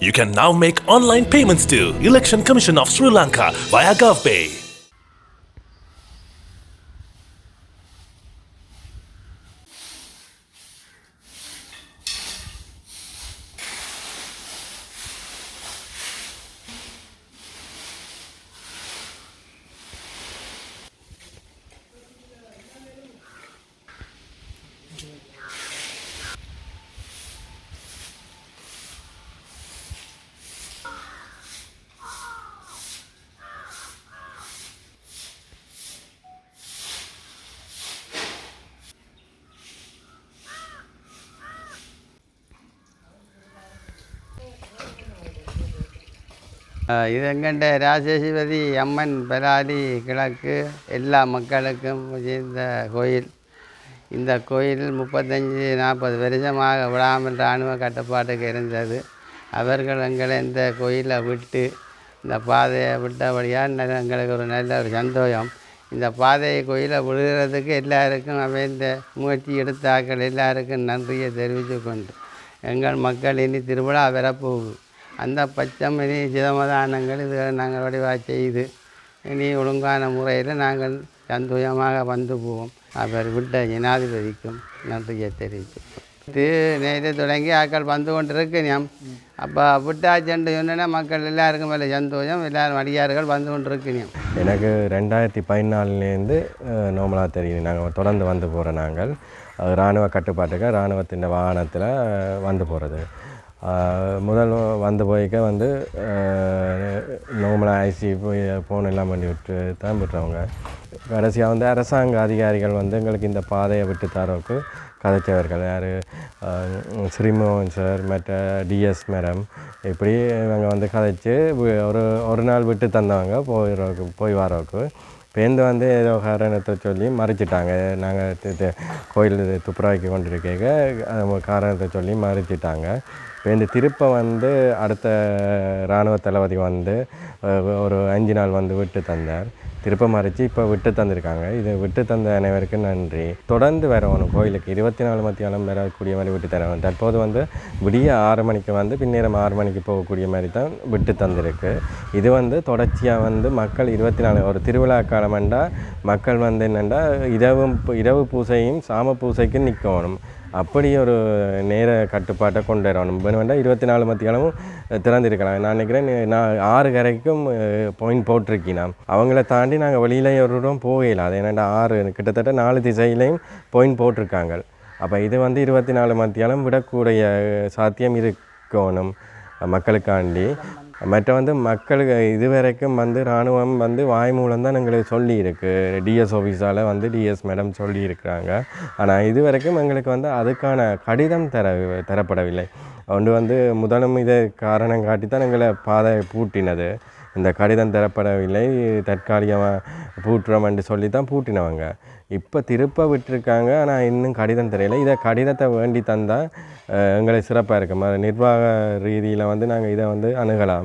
You can now make online payments to Election Commission of Sri Lanka via GovPay. இது எங்கண்ட? ராஜேஸ்வரி அம்மன் பலாலி கிழக்கு எல்லா மக்களுக்கும் இந்த கோயில். இந்த கோயில் முப்பத்தஞ்சு நாற்பது வருஷமாக விடாமல் இராணுவ கட்டுப்பாட்டுக்கு இருந்தது. அவர்கள் எங்களை இந்த கோயிலை விட்டு இந்த பாதையை விட்டபடியாக எங்களுக்கு ஒரு நல்ல ஒரு சந்தோஷம். இந்த பாதையை கோயிலை விழுகிறதுக்கு எல்லாருக்கும் அவை இந்த முயற்சி எடுத்தாக்கள் எல்லாருக்கும் நன்றியை தெரிவித்து கொண்டு எங்கள் மக்கள் இனி திருவிழா வரப்போகுது. அந்த பச்சம் இனி சிதமதானங்கள் இது நாங்கள் வடிவாக செய்து இனி ஒழுங்கான முறையில் நாங்கள் சந்தோஷமாக வந்து போவோம். அவர் விட்ட ஜனாதிபதிக்கும் நன்றியை தெரிவித்து இது நேற்று தொடங்கி ஆக்கள் வந்து கொண்டு இருக்கணும் அப்போ விட்டாச்சென்று சொன்னால் மக்கள் எல்லாருக்கும் மேலே சந்தோஷம் எல்லாரும் அடியார்கள் வந்து கொண்டு இருக்கணும் எனக்கு ரெண்டாயிரத்தி பதினாலுலேருந்து நோமலாக தெரியும் நாங்கள் தொடர்ந்து வந்து போகிறோம் நாங்கள். இராணுவ கட்டுப்பாட்டுக்கு இராணுவத்தின் வாகனத்தில் வந்து போகிறது முதல் வந்து போய்க்க வந்து நோமலாக ஐசி போய் ஃபோன் எல்லாம் பண்ணி விட்டு தான் விட்டுறவங்க கடைசியாக வந்து அரசாங்க அதிகாரிகள் வந்து எங்களுக்கு இந்த பாதையை விட்டு தரவுக்கு கதைச்சவர்கள். யார்? ஸ்ரீமோகன் சார் மற்ற டிஎஸ் மேடம். இப்படி இவங்க வந்து கதைச்சு ஒரு ஒரு நாள் விட்டு தந்தவங்க போயிடுறவுக்கு போய் வரவுக்கு பேருந்து வந்து ஏதோ காரணத்தை சொல்லி மறைச்சிட்டாங்க. நாங்கள் கோயில் துப்புரவாக்கி கொண்டிருக்க காரணத்தை சொல்லி மறைச்சிட்டாங்க. பேருந்து திருப்ப வந்து அடுத்த இராணுவ தளபதி வந்து ஒரு அஞ்சு நாள் வந்து விட்டு தந்தார். திருப்ப மறைச்சு இப்போ விட்டு தந்திருக்காங்க. இது விட்டு தந்த அனைவருக்கும் நன்றி. தொடர்ந்து வரணும் கோயிலுக்கு இருபத்தி நாலு மத்தியாலம் வரக்கூடிய மாதிரி விட்டு தரணும் தற்போது வந்து விடிய ஆறு மணிக்கு வந்து பின்னேரம் ஆறு மணிக்கு போகக்கூடிய மாதிரி தான் விட்டு தந்திருக்கு. இது வந்து தொடர்ச்சியாக வந்து மக்கள் இருபத்தி நாலு ஒரு திருவிழா காலமெண்டா மக்கள் வந்து என்னென்னா இரவும் இரவு பூசையும் சாம பூசைக்கும் நிற்கணும். அப்படி ஒரு நேர கட்டுப்பாட்டை கொண்டு வரணும் வேண்டாம் இருபத்தி நாலு மத்தியானமும் திறந்திருக்கலாம். நான் நினைக்கிறேன் நான் ஆறு கரைக்கும் பாயிண்ட் போட்டிருக்கீங்க அவங்கள தாண்டி நாங்கள் வெளியில் ஒருவரும் போகல அது என்னென்னா ஆறு கிட்டத்தட்ட நாலு திசையிலையும் பாயிண்ட் போட்டிருக்காங்க. அப்போ இது வந்து இருபத்தி நாலு மத்தியாலும் விடக்கூடிய சாத்தியம் இருக்கணும் மக்களுக்காண்டி. மற்ற வந்து மக்களுக்கு இதுவரைக்கும் வந்து இராணுவம் வந்து வாய் மூலம் தான் எங்களுக்கு சொல்லியிருக்கு. டிஎஸ் ஆஃபீஸால் வந்து டிஎஸ் மேடம் சொல்லியிருக்கிறாங்க. ஆனால் இதுவரைக்கும் எங்களுக்கு வந்து அதுக்கான கடிதம் தர தரப்படவில்லை. ஒன்று வந்து முதலும் இதை காரணம் காட்டி தான் எங்களை பாதை பூட்டினது. இந்த கடிதம் தரப்படவில்லை. தற்காலிகமாக பூட்டுறோம் என்று சொல்லி தான் பூட்டினவங்க. இப்போ திருப்ப விட்டுருக்காங்க. ஆனால் இன்னும் கடிதம் தெரியல. இதை கடிதத்தை வேண்டி தந்தால் எங்களுக்கு சிறப்பாக இருக்கும். நிர்வாக ரீதியில் வந்து நாங்கள் இதை வந்து அணுகலாம்.